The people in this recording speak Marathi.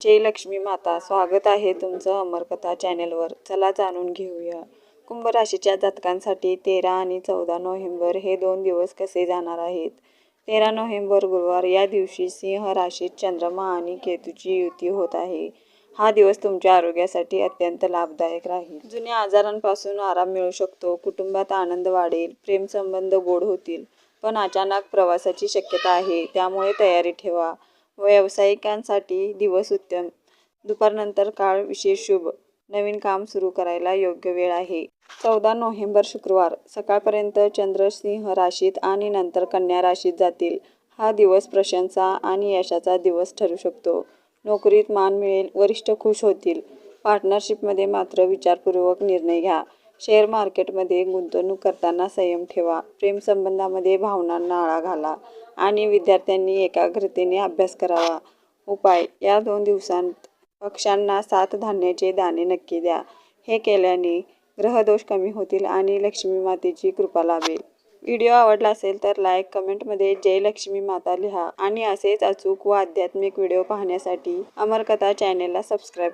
जय लक्ष्मी माता स्वागत आहे तुमचं अमरकथा चॅनेलवर. चला जाणून घेऊया. कुंभ राशीच्या जातकांसाठी तेरा आणि चौदा नोव्हेंबर हे दोन दिवस कसे जाणार आहेत? तेरा नोव्हेंबर गुरुवार या दिवशी सिंह राशीत चंद्रमा आणि केतूची युती होत आहे. हा दिवस तुमच्या आरोग्यासाठी अत्यंत लाभदायक राहील. जुन्या आजारांपासून आराम मिळू शकतो कुटुंबात आनंद वाढेल प्रेमसंबंध गोड होतील पण अचानक प्रवासाची शक्यता आहे त्यामुळे तयारी ठेवा. व्यावसायिकांसाठी दिवस उत्तम. दुपारनंतर काळ विशेष शुभ. नवीन काम सुरू करायला योग्य वेळ आहे. चौदा नोव्हेंबर शुक्रवार सकाळपर्यंत चंद्रसिंह राशीत आणि नंतर कन्या राशीत जातील. हा दिवस प्रशंसा आणि यशाचा दिवस ठरू शकतो. नोकरीत मान मिळेल वरिष्ठ खुश होतील. पार्टनरशिपमध्ये मात्र विचारपूर्वक निर्णय घ्या. शेअर मार्केटमध्ये गुंतवणूक करताना संयम ठेवा. प्रेमसंबंधामध्ये भावनांना आळा घाला. आणि विद्यार्थ्यांनी एकाग्रतेने अभ्यास करावा. उपाय या दोन दिवसांत पक्ष्यांना सात धान्याचे दाणे नक्की द्या. हे केल्याने ग्रहदोष कमी होतील आणि लक्ष्मी मातेची कृपा लाभेल. व्हिडिओ आवडला असेल तर लाईक कमेंटमध्ये जय लक्ष्मी माता लिहा. आणि असेच अचूक व आध्यात्मिक व्हिडिओ पाहण्यासाठी अमरकथा चॅनेलला सबस्क्राईब